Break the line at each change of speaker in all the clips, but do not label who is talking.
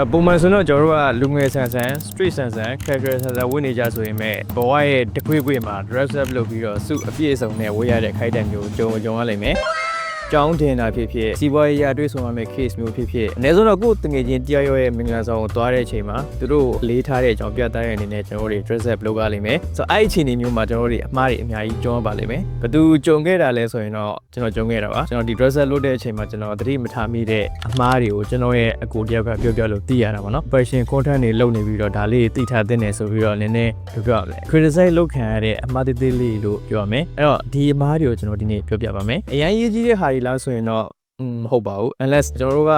အပုံမှန်ဆိုတော့ကျွန်တော်တို့ကလူငယ်ဆန်ဆန် street ဆန်ဆန် casual ဆန်ဆန်ဝတ်နေကြဆိုရင်မဲ့ဘဝရဲ့တခွေ့ခွေ့မှာ dress up လုပ်ပြီးတော့စုအပြည့်အစုံနဲ့ဝတ်ရတဲ့ခိုက်တဲ့မျိုးကြုံကြုံရလိမ့်မယ် ကြောင်းတင်တာဖြစ်ဖြစ်စီးပွားရေးရတွေ့ဆုံရမယ့် case မျိုးဖြစ်ဖြစ်အနည်းဆုံးတော့ကိုယ်တငယ်ချင်းတရားရောရဲ့မင်္ဂလာဆောင်ကိုသွားတဲ့အချိန်မှာသူတို့လေးထားတဲ့အကြောင်းပြသတဲ့အနေနဲ့ကျွန်တော်တို့ dress up လုပ်ရလိမ့်မယ်ဆိုတော့အဲ့ဒီအချိန်ဒီမျိုးမှာကျွန်တော်တို့အမှားတွေအများကြီးကြုံရပါလိမ့်မယ်ဘသူကြုံခဲ့တာလဲဆိုရင်တော့ကျွန်တော်ကြုံခဲ့တာပါကျွန်တော်ဒီ dress up လုပ်တဲ့အချိန်မှာကျွန်တော်သတိမထားမိတဲ့အမှားတွေကိုကျွန်တော်ရဲ့အကူတယောက်ကပြောပြလို့သိရတာပါနော် passion content တွေလုပ်နေပြီးတော့ဒါလေးသိထားတဲ့နေဆိုပြီးတော့နည်းနည်းပြောပြပါမယ် criticize လုပ်ခံရတဲ့အမှားသေးသေးလေးလို့ပြောရမယ်အဲ့တော့ဒီအမှားတွေကိုကျွန်တော်ဒီနေ့ပြောပြပါမယ်အရင်ရေးကြီးတဲ့ဟာတွေလားဆိုရင်တော့อืม မဟုတ်ပါဘူး unless ကျွန်တော်တို့က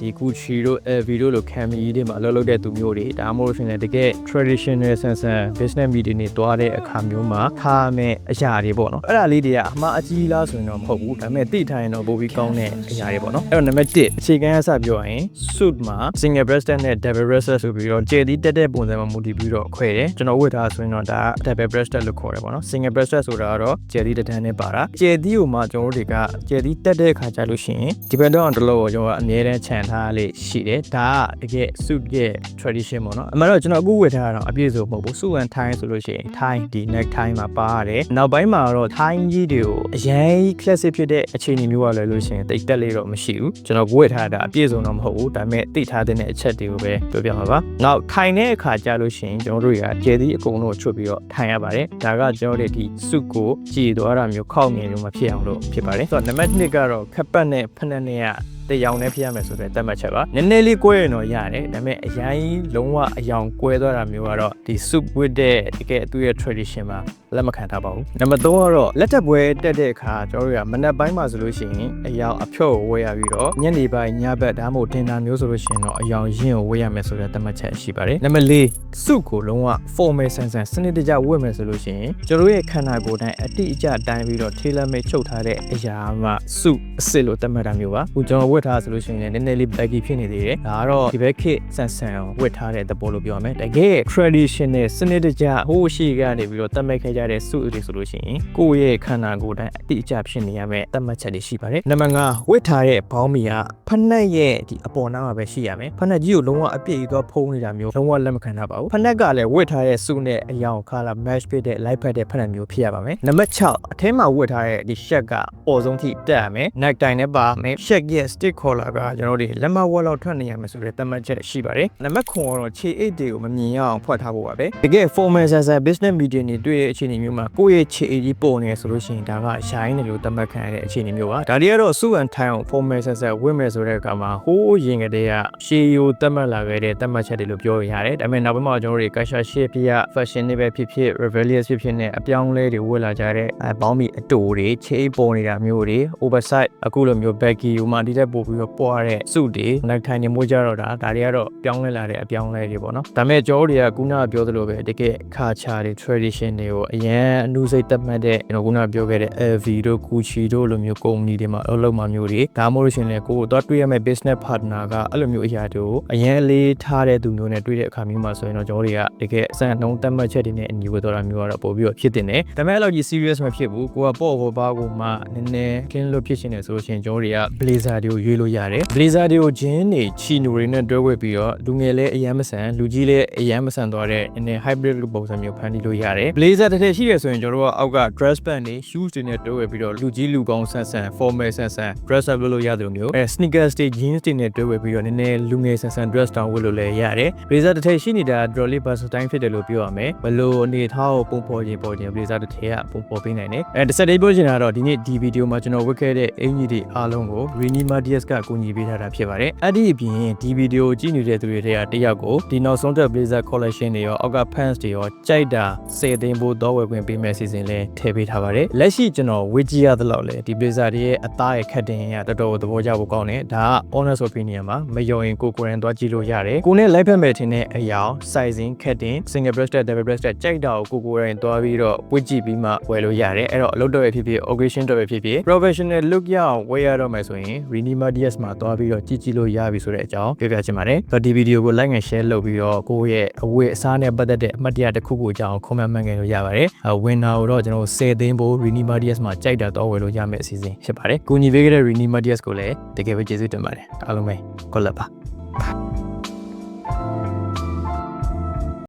ဒီ Gucci တို့ LV တို့လို Camry တွေမှာအလုပ်လုပ်တဲ့သူမျိုးတွေဒါမှမဟုတ်ရှင်လည်းတကယ် traditional ဆန်ဆန် business meeting တွေတွားတဲ့အခါမျိုးမှာထားမယ်အရာတွေပေါ့နော်အဲ့ဒါလေးတွေကအမှားအကြီးလားဆိုရင်တော့မဟုတ်ဘူးဒါပေမဲ့သိထားရင်တော့ပိုပြီးကောင်းတဲ့အရာတွေပေါ့နော်အဲ့တော့ number 1အခြေခံအစပြောရရင် suit မှာ single breasted နဲ့ double breasted ဆိုပြီးတော့ကျေသီးတက်တဲ့ပုံစံမှာမူတည်ပြီးတော့ခွဲတယ်ကျွန်တော်ဝတ်ထားဆိုရင်တော့ဒါ double breasted လို့ခေါ်တယ်ပေါ့နော် single breasted ဆိုတာကတော့ကျေသီးတစ်တန်းနဲ့ပါတာကျေသီးကိုမှကျွန်တော်တို့တွေကကျေသီးတက်တဲ့ခါကြလို့ရှိရင် dependent on တလို့ကိုကျွန်တော်အမြဲတမ်းခြံထားလေးရှိတယ်ဒါကတကယ် suit ရဲ့ tradition ပေါ့နော်အမှန်တော့ကျွန်တော်အခုဝတ်ထားတာတော့အပြည့်စုံမဟုတ်ဘူး suit and tie ဆိုလို့ရှိရင် tie ဒီ neck tie မှာပါရတယ်နောက်ပိုင်းမှာတော့ tie ကြီးတွေကိုအရင် classic ဖြစ်တဲ့အခြေအနေမျိုးကလည်းလို့ရှိရင်တိတ်တက်လေးတော့မရှိဘူးကျွန်တော်ဝတ်ထားတာအပြည့်စုံတော့မဟုတ်ဘူးဒါပေမဲ့သိထားတဲ့အချက်တွေကိုပဲပြောပြမှာပါနောက်ထိုင်တဲ့အခါကြာလို့ရှိရင်ကျွန်တော်တို့တွေကကျယ်သီးအကုန်လုံးကိုချွတ်ပြီးတော့ထိုင်ရပါတယ်ဒါကကျွန်တော်တို့ဒီ suit ကိုကြည်သွားတာမျိုးခောက်ငင်မျိုးမဖြစ်အောင်လို့ဖြစ်ပါတယ်ဆိုတော့နံပါတ်1ကတော့ခက်ပတ်နဲ့ဖက်နဲ့နဲ့က တရောင်နဲ့ဖြစ်ရမယ်ဆိုတဲ့သတ်မှတ်ချက်ပါနည်းနည်းလေးကွဲရင်တော့ရတယ်ဒါပေမဲ့အရင်လုံးဝအယောင်ကွဲသွားတာမျိုးကတော့ဒီ soup with တဲ့တကယ်သူ့ရဲ့ tradition မှာလက်မခံထားပါဘူးနံပါတ်3ကတော့လက်တက်ပွဲတက်တဲ့အခါကျွန်တော်တို့ကမနက်ပိုင်းမှာဆိုလို့ရှိရင်အယောင်အဖြုတ်ကိုဝယ်ရပြီးတော့ညနေပိုင်းညဘက်ဒါမှမဟုတ်တင်တာမျိုးဆိုလို့ရှိရင်တော့အယောင်ရင်းကိုဝယ်ရမယ်ဆိုတဲ့သတ်မှတ်ချက်ရှိပါတယ်နံပါတ်4 soup ကိုလုံးဝ formal ဆန်ဆန်စနစ်တကျဝတ်မယ်ဆိုလို့ရှိရင်ကျွန်တော်တို့ရဲ့ခန္ဓာကိုယ်တိုင်းအတိအကျတိုင်းပြီးတော့ tailor made ချုပ်ထားတဲ့အရာမှ soup အစ်စ်လို့သတ်မှတ်တာမျိုးပါအခုကျွန်တော်ဝတ်ထားဆိုလို့ရှိရင်လည်းနည်းနည်းလေး baggy ဖြစ်နေသေးတယ်ဒါကတော့ဒီဘက်ခေတ်ဆန်ဆန်ဝတ်ထားတဲ့သဘောလို့ပြောရမယ်တကယ် traditional စနစ်တကျဟိုးရှိကနေပြီးတော့သတ်မှတ်ခဲ့ကြတဲ့ suit တွေဆိုလို့ရှိရင်ကိုယ့်ရဲ့ခန္ဓာကိုယ်တိုင်းအတိအကျဖြစ်နေရမယ်သတ်မှတ်ချက်တွေရှိပါတယ်နံပါတ်5ဝတ်ထားတဲ့ဘောင်းမီကဖက်နှက်ရဲ့ဒီအပေါ်နားမှာပဲရှိရမယ်ဖက်နှက်ကြီးကိုလုံးဝအပြည့်ကြီးသွားဖုံးနေတာမျိုးလုံးဝလက်မခံထားပါဘူးဖက်နှက်ကလည်းဝတ်ထားတဲ့ suit နဲ့အရောင် color match ဖြစ်တဲ့ light ဖက်တဲ့ဖက်နှက်မျိုးဖြစ်ရပါမယ်နံပါတ်6အထဲမှာဝတ်ထားတဲ့ဒီ shirt ကပေါ်ဆုံးထိတက်ရမယ် neck tie နဲ့ပါမယ် shirt ရဲ့ stick collar ကကျွန်တော်တို့လက်မဝက်လောက်ထွက်နေရမယ်ဆိုတဲ့သတ်မှတ်ချက်ရှိပါတယ်နံပါတ်9ကတော့ခြေအိတ်တွေကိုမမြင်ရအောင်ဖွက်ထားဖို့ပါပဲတကယ် formal ဆန်ဆန် business meeting တွေတွေ့တဲ့အခြေအနေမျိုးမှာကိုယ့်ရဲ့ခြေအိတ်ကြီးပေါ်နေဆိုလို့ရှိရင်ဒါကရိုင်းတယ်လို့သတ်မှတ်ခံရတဲ့အခြေအနေမျိုးပါဒါတွေကတော့ suit and tie ကို formal ဆန်ဆန်ဝတ်မယ်ဆိုတဲ့အခါမှာဟိုးရင်ကတည်းကရှေးရိုးသတ်မှတ်လာခဲ့တဲ့သတ်မှတ်ချက်တွေလို့ပြောရရတယ်ဒါပေမဲ့နောက်ပိုင်းမှာကျွန်တော်တို့ casual shape ပြ fashion တွေပဲဖြစ်ဖြစ် rebellious ဖြစ်ဖြစ်နဲ့အပြောင်းလဲတွေဝတ်လာကြတဲ့အဲဘောင်းမီအတူတွေခြေအိတ်ပေါ်နေတာမျိုးတွေ oversize အခုလိုမျိုး baggy ဟိုမှာဒီတက်ပို့ပြီးတော့ပွားတဲ့ suit တွေ neck tie တွေမိုးကြတော့တာဒါတွေကတော့ပြောင်းလဲလာတဲ့အပြောင်းလဲတွေပေါ့နော်ဒါပေမဲ့ကျော်တွေကခုနကပြောသလိုပဲတကယ်ခါချာတွေ tradition တွေကိုအရင်အနုစိတ်သက်မှတ်တဲ့ကျွန်တော်ခုနကပြောခဲ့တဲ့ LV တို့ Gucci တို့လိုမျိုးကုမ္ပဏီတွေမှာအလုပ်လုပ်မှမျိုးတွေဒါမှမဟုတ်လို့ရှရင်လေကိုယ်တော့တွေ့ရမယ့် business partner ကအဲ့လိုမျိုးအရာတွေကိုအရင်လေးထားတဲ့သူမျိုးနဲ့တွေ့တဲ့အခါမျိုးမှာဆိုရင်တော့ကျော်တွေကတကယ်အစံနှုံးသက်မှတ်ချက်တွေနဲ့အညီဝတ်တော်တာမျိုးကတော့ပို့ပြီးတော့ဖြစ်တင်တယ်ဒါပေမဲ့အဲ့လိုကြီး serious မဖြစ်ဘူးကိုကပေါ့ပေါ်ပါကိုမှနည်းနည်းကင်းလို့ဖြစ်ရှင်နေဆိုလို့ရှရင်ကျော်တွေက blazer တွေကိုရွေးလို့ရတယ် blazer တွေကိုဂျင်းတွေချီနိုတွေနဲ့တွဲဝတ်ပြီးတော့လူငယ်လည်းအယမ်းမဆန်လူကြီးလည်းအယမ်းမဆန်သွားတဲ့နည်းနည်း hybrid ပုံစံမျိုးဖန်တီးလို့ရတယ် blazer တစ်ထည်ရှိရဆိုရင်ကျွန်တော်တို့ကအောက်က dress band တွေ shoes တွေနဲ့တွဲဝတ်ပြီးတော့လူကြီးလူကောင်းဆန်ဆန် formal ဆန်ဆန် dress up လုပ်လို့ရတယ်လို့မျိုးအဲ sneakers တွေ jeans တွေနဲ့တွဲဝတ်ပြီးတော့နည်းနည်းလူငယ်ဆန်ဆန် dress down ဝတ်လို့လည်းရတယ် blazer တစ်ထည်ရှိနေတာ trolley versatile ဖြစ်တယ်လို့ပြောရမယ်ဘလို့အနေထားကိုပုံဖော်ခြင်းပေါ်ခြင်း blazer တစ်ထည်ကပုံဖော်ပေးနိုင်တယ်အဲတစ်ဆက်တည်းပြောချင်တာကတော့ဒီနေ့ဒီဗီဒီယိုမှာကျွန်တော်ဝတ်ခဲ့တဲ့အင်ကြီးတွေအားလုံးကို Rini Matias ကကူညီပေးထားတာဖြစ်ပါတယ်အဲ့ဒီအပြင်ဒီဗီဒီယိုကြည့်နေတဲ့သူတွေထဲကတယောက်ကိုဒီနောက်ဆုံးတက် blazer collection တွေရောအောက်က pants တွေရောကြိုက်တာ10သိန်းဖို့တော့ဝယ်ခွင့်ပေးမယ်စီစဉ်လဲထည့်ပေးထားပါတယ်လက်ရှိကျွန်တော်ဝေ့ကြည့်ရသလောက်လဲဒီ blazer တွေရဲ့အသားရဲ့ခက်တင်ရတော်တော်သဘောကျဖို့ကောင်းတယ်ဒါက honest opinion မှာမယုံရင်ကိုကိုရန်သွားကြည့်လို့ရတယ်ကိုနဲ့ live ဖက်မဲ့ထင်တဲ့အရာ sizing ခက်တင် single breasted double breasted ကြိုက်တာကိုကိုကိုရန်သွားပြီးတော့ဝေ့ကြည့်ပြီးမှဝယ်လို့ရတယ်အဲ့တော့အလုပ်တော့ပဲဖြစ်ဖြစ် occasion တော့ပဲဖြစ်ဖြစ် professional look ရအောင်ဝယ်ရတော့မယ်ဆိုရင် Rini Matias မှာသွားပြီးတော့ကြည့်ကြည့်လို့ရပြီဆိုတဲ့အကြောင်းပြောပြချင်ပါတယ်ဆိုတော့ဒီဗီဒီယိုကို like and share လုပ်ပြီးတော့ကိုယ့်ရဲ့အဝတ်အစားနဲ့ပတ်သက်တဲ့အမှတ်တရတစ်ခုခုအကြောင်း comment မှတ်ငယ်လို့ရပါတယ်အ winner ကိုတော့ကျွန်တော်10သိန်းဖို့ Rini Matias မှာကြိုက်တာတော့ဝယ်လို့ရမယ့်အစီအစဉ်ဖြစ်ပါတယ်ကိုညီပေးခဲ့တဲ့ Rini Matias ကိုလည်းတကယ်ပဲကျေးဇူးတင်ပါတယ်အားလုံးပဲ good luck ပါ